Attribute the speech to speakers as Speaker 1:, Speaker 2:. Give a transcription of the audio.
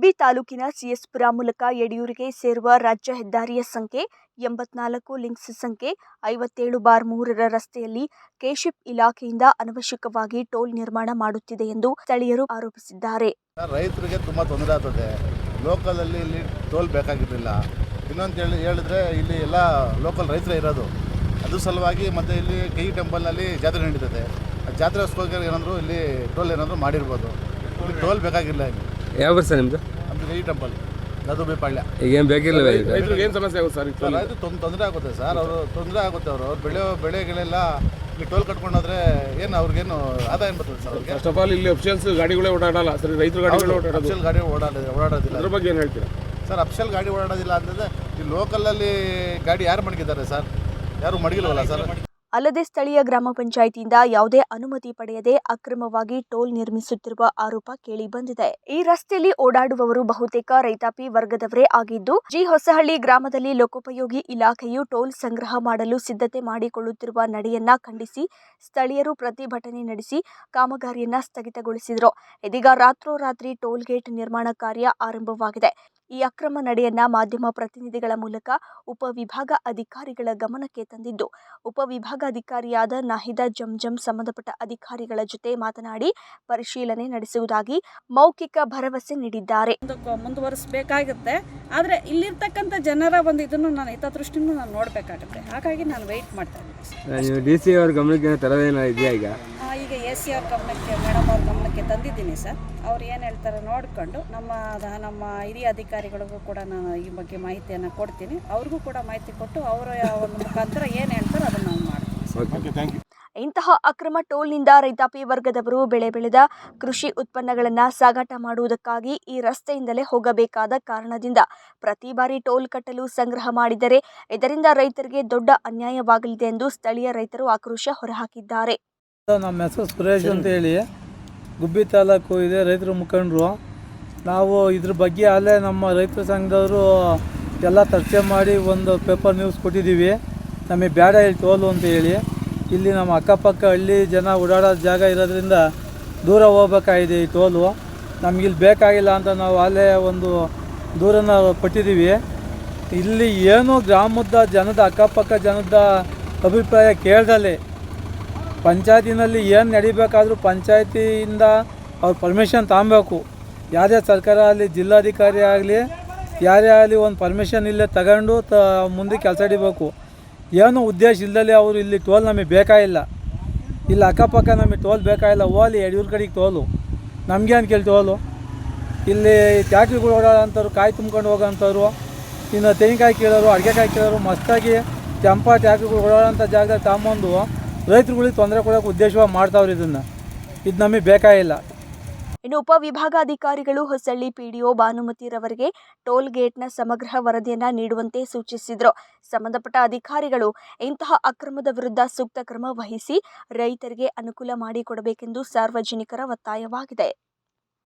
Speaker 1: ಗುಬ್ಬಿ ತಾಲೂಕಿನ ಸಿಎಸ್ಪುರ ಮೂಲಕ ಯಡಿಯೂರಿಗೆ ಸೇರುವ ರಾಜ್ಯ ಹೆದ್ದಾರಿಯ ಸಂಖ್ಯೆ ಎಂಬತ್ನಾಲ್ಕು, ಲಿಂಕ್ಸ್ ಸಂಖ್ಯೆ ಐವತ್ತೇಳು ಬಾರ್ ಮೂರರ ರಸ್ತೆಯಲ್ಲಿ ಕೆಶಿಪ್ ಇಲಾಖೆಯಿಂದ ಅನವಶ್ಯಕವಾಗಿ ಟೋಲ್ ನಿರ್ಮಾಣ ಮಾಡುತ್ತಿದೆ ಎಂದು ಸ್ಥಳೀಯರು ಆರೋಪಿಸಿದ್ದಾರೆ.
Speaker 2: ರೈತರಿಗೆ ತುಂಬ ತೊಂದರೆ ಆಗ್ತದೆ. ಲೋಕಲಲ್ಲಿ ಇಲ್ಲಿ ಟೋಲ್ ಬೇಕಾಗಿರಲಿಲ್ಲ. ಇನ್ನೊಂದು ಹೇಳಿ, ಹೇಳಿದ್ರೆ ಇಲ್ಲಿ ಎಲ್ಲ ಲೋಕಲ್ ರೈತರೇ ಇರೋದು. ಅದು ಸಲುವಾಗಿ ಮತ್ತೆ ಇಲ್ಲಿ ಕೈ ಟೆಂಪಲ್ನಲ್ಲಿ ಜಾತ್ರೆ ನಡೀತದೆ. ಜಾತ್ರೆ ಏನಾದರೂ ಇಲ್ಲಿ ಟೋಲ್ ಏನಾದರೂ ಮಾಡಿರ್ಬೋದು. ಇಲ್ಲಿ ಟೋಲ್ ಬೇಕಾಗಿಲ್ಲ ಇಲ್ಲಿ.
Speaker 3: ಯಾವ ಬರ್ ಸರ್ ನಿಮ್ಮದು
Speaker 2: ಟೆಂಪಲ್ ಗದುಬಿ ಪಾಳ್ಯ
Speaker 3: ಈಗ ಏನು ಬೇಕಿಲ್ಲ ಈಗ
Speaker 4: ರೈತರಿಗೆ ಏನು ಸಮಸ್ಯೆ ಆಗುತ್ತೆ ಸರ್ ಈ
Speaker 2: ಸರ್ ಅದು ತೊಂದ್ ತೊಂದರೆ ಆಗುತ್ತೆ ಸರ್ ಅವರು ತೊಂದರೆ ಆಗುತ್ತೆ ಅವರು ಅವ್ರು ಬೆಳೆಯೋ ಬೆಳೆಗಳೆಲ್ಲ ಇಲ್ಲಿ ಟೋಲ್ ಕಟ್ಕೊಂಡೋದ್ರೆ ಏನು ಅವ್ರಿಗೇನು ಆದಾಯ ಏನು ಬರ್ತದೆ ಸರ್ ಅವ್ರಿಗೆ?
Speaker 4: ಫಸ್ಟ್ ಆಫ್ ಆಲ್ ಇಲ್ಲಿ ಅಫಿಷಿಯಲ್ಸ್ ಗಾಡಿಗಳೇ ಓಡಾಡಲ್ಲ ಸರಿ ರೈತರ ಗಾಡಿಗಳೇ ಓಡಾಡೋದು.
Speaker 2: ಗಾಡಿ ಓಡಾಡೋದಿಲ್ಲ ಓಡಾಡೋದಿಲ್ಲ.
Speaker 4: ಅದ್ರ ಬಗ್ಗೆ ಏನು ಹೇಳ್ತೀರಾ?
Speaker 2: ಸರ್ ಅಫ್ಷಲ್ ಗಾಡಿ ಓಡಾಡೋದಿಲ್ಲ ಅಂತಂದರೆ ಈ ಲೋಕಲಲ್ಲಿ ಗಾಡಿ ಯಾರು ಮಡಗಿದ್ದಾರೆ ಸರ್? ಯಾರು ಮಡಗಿಲ್ವಲ್ಲ ಸರ್?
Speaker 1: ಅಲ್ಲದೆ ಸ್ಥಳೀಯ ಗ್ರಾಮ ಪಂಚಾಯಿತಿಯಿಂದ ಯಾವುದೇ ಅನುಮತಿ ಪಡೆಯದೆ ಅಕ್ರಮವಾಗಿ ಟೋಲ್ ನಿರ್ಮಿಸುತ್ತಿರುವ ಆರೋಪ ಕೇಳಿ ಬಂದಿದೆ. ಈ ರಸ್ತೆಯಲ್ಲಿ ಓಡಾಡುವವರು ಬಹುತೇಕ ರೈತಾಪಿ ವರ್ಗದವರೇ ಆಗಿದ್ದು, ಜಿ ಹೊಸಹಳ್ಳಿ ಗ್ರಾಮದಲ್ಲಿ ಲೋಕೋಪಯೋಗಿ ಇಲಾಖೆಯು ಟೋಲ್ ಸಂಗ್ರಹ ಮಾಡಲು ಸಿದ್ಧತೆ ಮಾಡಿಕೊಳ್ಳುತ್ತಿರುವ ನಡೆಯನ್ನ ಖಂಡಿಸಿ ಸ್ಥಳೀಯರು ಪ್ರತಿಭಟನೆ ನಡೆಸಿ ಕಾಮಗಾರಿಯನ್ನ ಸ್ಥಗಿತಗೊಳಿಸಿದರು. ಇದೀಗ ರಾತ್ರೋರಾತ್ರಿ ಟೋಲ್ ಗೇಟ್ ನಿರ್ಮಾಣ ಕಾರ್ಯ ಆರಂಭವಾಗಿದೆ. ಈ ಅಕ್ರಮ ನಡೆಯನ್ನ ಮಾಧ್ಯಮ ಪ್ರತಿನಿಧಿಗಳ ಮೂಲಕ ಉಪವಿಭಾಗ ಅಧಿಕಾರಿಗಳ ಗಮನಕ್ಕೆ ತಂದಿದ್ದು ಉಪವಿಭಾಗಾಧಿಕಾರಿಯಾದ ನಾಹಿದಾ ಜಂಜಂ ಸಂಬಂಧಪಟ್ಟ ಅಧಿಕಾರಿಗಳ ಜೊತೆ ಮಾತನಾಡಿ ಪರಿಶೀಲನೆ ನಡೆಸುವುದಾಗಿ ಮೌಖಿಕ ಭರವಸೆ ನೀಡಿದ್ದಾರೆ.
Speaker 5: ಮುಂದುವರಿಸಬೇಕಾಗುತ್ತೆ. ಆದರೆ ಇಲ್ಲಿರ್ತಕ್ಕಂಥ ಜನರ ಒಂದು ಇದನ್ನು ನಾನು ಹಿತದೃಷ್ಟಿನೂ ನಾನು ನೋಡಬೇಕಾಗುತ್ತೆ. ಹಾಗಾಗಿ ನಾನು ವೆಯ್ಟ್ ಮಾಡ್ತಾ ಇದ್ದೀನಿ.
Speaker 3: ಡಿ ಸಿ ಅವ್ರ ಗಮನಕ್ಕೆ ಏನೋ ತರೋದೇನೋ ಇದೆಯಾ ಈಗ?
Speaker 5: ಈಗ ಎ ಸಿ ಅವ್ರ ಗಮನಕ್ಕೆ ಮೇಡಮ್ ಅವ್ರ ಗಮನಕ್ಕೆ ತಂದಿದ್ದೀನಿ ಸರ್. ಅವ್ರು ಏನು ಹೇಳ್ತಾರೆ ನೋಡಿಕೊಂಡು ನಮ್ಮ ನಮ್ಮ ಹಿರಿಯ ಅಧಿಕಾರಿಗಳಿಗೂ ಕೂಡ ನಾನು ಈ ಬಗ್ಗೆ ಮಾಹಿತಿಯನ್ನು ಕೊಡ್ತೀನಿ. ಅವ್ರಿಗೂ ಕೂಡ ಮಾಹಿತಿ ಕೊಟ್ಟು ಅವರ ಒಂದು ಮುಖಾಂತರ ಏನು ಹೇಳ್ತಾರೆ ಅದನ್ನು ನಾವು ಮಾಡ್ತೀವಿ
Speaker 4: ಓಕೆ ಥ್ಯಾಂಕ್ ಯು
Speaker 1: ಇಂತಹ ಅಕ್ರಮ ಟೋಲ್ನಿಂದ ರೈತಾಪಿ ವರ್ಗದವರು ಬೆಳೆ ಬೆಳೆದ ಕೃಷಿ ಉತ್ಪನ್ನಗಳನ್ನು ಸಾಗಾಟ ಮಾಡುವುದಕ್ಕಾಗಿ ಈ ರಸ್ತೆಯಿಂದಲೇ ಹೋಗಬೇಕಾದ ಕಾರಣದಿಂದ ಪ್ರತಿ ಬಾರಿ ಟೋಲ್ ಕಟ್ಟಲು ಸಂಗ್ರಹ ಮಾಡಿದರೆ ಇದರಿಂದ ರೈತರಿಗೆ ದೊಡ್ಡ ಅನ್ಯಾಯವಾಗಲಿದೆ ಎಂದು ಸ್ಥಳೀಯ ರೈತರು ಆಕ್ರೋಶ ಹೊರಹಾಕಿದ್ದಾರೆ.
Speaker 6: ನಮ್ಮ ಹೆಸರು ಸುರೇಶ್ ಅಂತ ಹೇಳಿ. ಗುಬ್ಬಿ ತಾಲೂಕು ಇದೆ, ರೈತರ ಮುಖಂಡರು. ನಾವು ಇದ್ರ ಬಗ್ಗೆ ಅಲ್ಲೇ ನಮ್ಮ ರೈತರ ಸಂಘದವರು ಎಲ್ಲ ಚರ್ಚೆ ಮಾಡಿ ಒಂದು ಪೇಪರ್ ನ್ಯೂಸ್ ಕೊಟ್ಟಿದ್ದೀವಿ. ನಮಗೆ ಬೇಡ ಇಲ್ಲಿ ತೋಲು ಅಂತ ಹೇಳಿ. ಇಲ್ಲಿ ನಮ್ಮ ಅಕ್ಕಪಕ್ಕ ಹಳ್ಳಿ ಜನ ಓಡಾಡೋ ಜಾಗ ಇರೋದ್ರಿಂದ ದೂರ ಹೋಗ್ಬೇಕಾಗಿದೆ ಈ ಟೋಲು ನಮಗಿಲ್ಲಿ ಬೇಕಾಗಿಲ್ಲ ಅಂತ ನಾವು ಅಲ್ಲೇ ಒಂದು ದೂರನ ಕೊಟ್ಟಿದ್ದೀವಿ. ಇಲ್ಲಿ ಏನು ಗ್ರಾಮದ ಜನದ, ಅಕ್ಕಪಕ್ಕ ಜನದ ಅಭಿಪ್ರಾಯ ಕೇಳ್ದಲೆ. ಪಂಚಾಯತಿನಲ್ಲಿ ಏನು ನಡಿಬೇಕಾದ್ರೂ ಪಂಚಾಯತಿಯಿಂದ ಅವ್ರು ಪರ್ಮಿಷನ್ ತಗೊಬೇಕು ಯಾವುದೇ ಸರ್ಕಾರ ಆಗಲಿ, ಜಿಲ್ಲಾಧಿಕಾರಿ ಆಗಲಿ, ಯಾರೇ ಆಗಲಿ ಒಂದು ಪರ್ಮಿಷನ್ ಇಲ್ಲೇ ತಗೊಂಡು ತ ಮುಂದೆ ಕೆಲಸ ಹಿಡಿಬೇಕು. ಏನು ಉದ್ದೇಶ ಇಲ್ಲದೆ ಅವರು ಇಲ್ಲಿ ಟೋಲ್ ನಮಗೆ ಬೇಕಾಗಿಲ್ಲ ಇಲ್ಲಿ. ಅಕ್ಕಪಕ್ಕ ನಮಗೆ ಟೋಲ್ ಬೇಕಾಗಿಲ್ಲ ಓಲಿ ಯಡಿಯೂರು ಕಡೆಗೆ ಟೋಲು. ಏನು ಕೇಳಿ ಟೋಲು? ಇಲ್ಲಿ ಟ್ಯಾಕ್ಟ್ರಿಗಳು ಓಡಾಡೋಂಥವ್ರು, ಕಾಯಿ ತುಂಬ್ಕೊಂಡು ಹೋಗೋಂಥವ್ರು, ಇನ್ನು ತೆಂಗಿನಕಾಯಿ ಕೀಳೋರು, ಅಡುಗೆಕಾಯಿ ಕೀಳೋರು ಮಸ್ತಾಗಿ ಚಂಪಾ ಟ್ಯಾಕ್ಟ್ರಿಗಳು ಓಡಾಡೋಂಥ ಜಾಗದಲ್ಲಿ ತಗೊಂಬಂದು ರೈತರುಗಳಿಗೆ ತೊಂದರೆ ಕೊಡೋಕೆ ಉದ್ದೇಶವಾಗಿ ಮಾಡ್ತಾವ್ರು ಇದನ್ನ. ಇದು ನಮಗೆ ಬೇಕಾಗಿಲ್ಲ
Speaker 1: ಇನ್ನು ಉಪವಿಭಾಗಾಧಿಕಾರಿಗಳು ಹೊಸಳ್ಳಿ ಪಿಡಿಒ ಭಾನುಮತಿರವರಿಗೆ ಟೋಲ್ ಗೇಟ್ನ ಸಮಗ್ರ ವರದಿಯನ್ನ ನೀಡುವಂತೆ ಸೂಚಿಸಿದರು. ಸಂಬಂಧಪಟ್ಟ ಅಧಿಕಾರಿಗಳು ಇಂತಹ ಅಕ್ರಮದ ವಿರುದ್ಧ ಸೂಕ್ತ ಕ್ರಮ ವಹಿಸಿ ರೈತರಿಗೆ ಅನುಕೂಲ ಮಾಡಿಕೊಡಬೇಕೆಂದು ಸಾರ್ವಜನಿಕರ ಒತ್ತಾಯವಾಗಿದೆ.